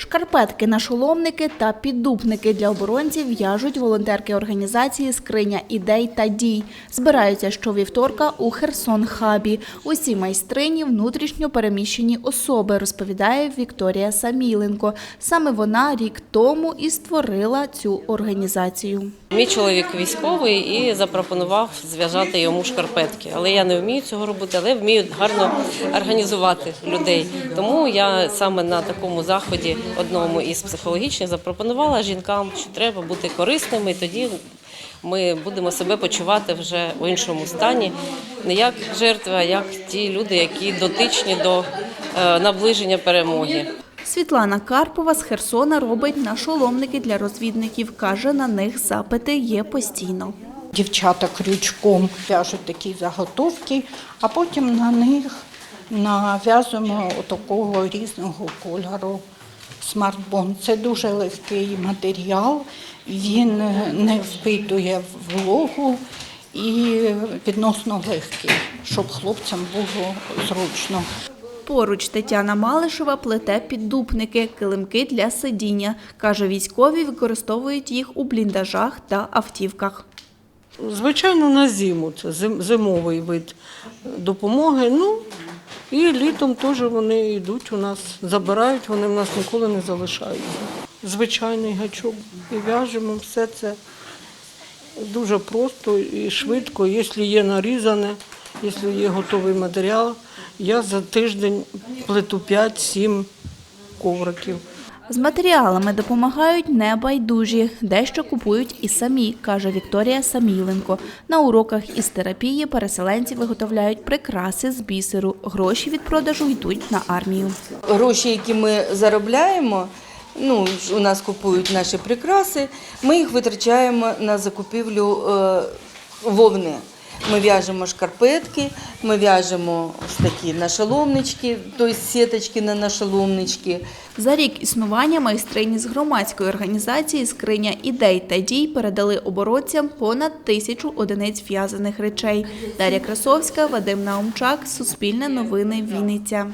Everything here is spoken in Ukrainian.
Шкарпетки, нашоломники та піддупники для оборонців в'яжуть волонтерки організації Скриня ідей та дій. Збираються щовівторка у Херсон Хабі. Усі майстрині внутрішньо переміщені особи, розповідає Вікторія Саміленко. Саме вона рік тому і створила цю організацію. Мій чоловік військовий і запропонував зв'язати йому шкарпетки. Але я не вмію цього робити, але вмію гарно організувати людей. Тому я саме на такому заході, одному із психологічних, запропонувала жінкам, що треба бути корисними. І тоді ми будемо себе почувати вже в іншому стані, не як жертви, а як ті люди, які дотичні до е, наближення перемоги. Світлана Карпова з Херсона робить нашоломники для розвідників. Каже, на них запити є постійно. Дівчата крючком в'яжуть такі заготовки, а потім на них нав'язуємо такого різного кольору смартбон. Це дуже легкий матеріал, він не впитує вологу і відносно легкий, щоб хлопцям було зручно. Поруч Тетяна Малишева плете піддупники, килимки для сидіння. Каже, військові використовують їх у бліндажах та автівках. Звичайно, на зиму це зимовий вид допомоги. Ну і літом теж вони йдуть у нас, забирають, вони в нас ніколи не залишають. Звичайний гачок і в'яжемо все це дуже просто і швидко. Якщо є нарізане, якщо є готовий матеріал, я за тиждень плету 5-7 ковриків. З матеріалами допомагають небайдужі, дещо купують і самі, каже Вікторія Саміленко. На уроках із терапії переселенці виготовляють прикраси з бісеру. Гроші від продажу йдуть на армію. гроші, які ми заробляємо, ну, у нас купують наші прикраси, ми їх витрачаємо на закупівлю е, вовни. Ми в'яжемо шкарпетки, ми в'яжемо ось такі нашоломнички, тобто сіточки на нашоломнички. За рік існування майстрині з громадської організації Скриня ідей та дій передали оборонцям понад тисячу одиниць в'язаних речей. Дар'я Красовська, Вадим Наумчак, Суспільне новини, Вінниця.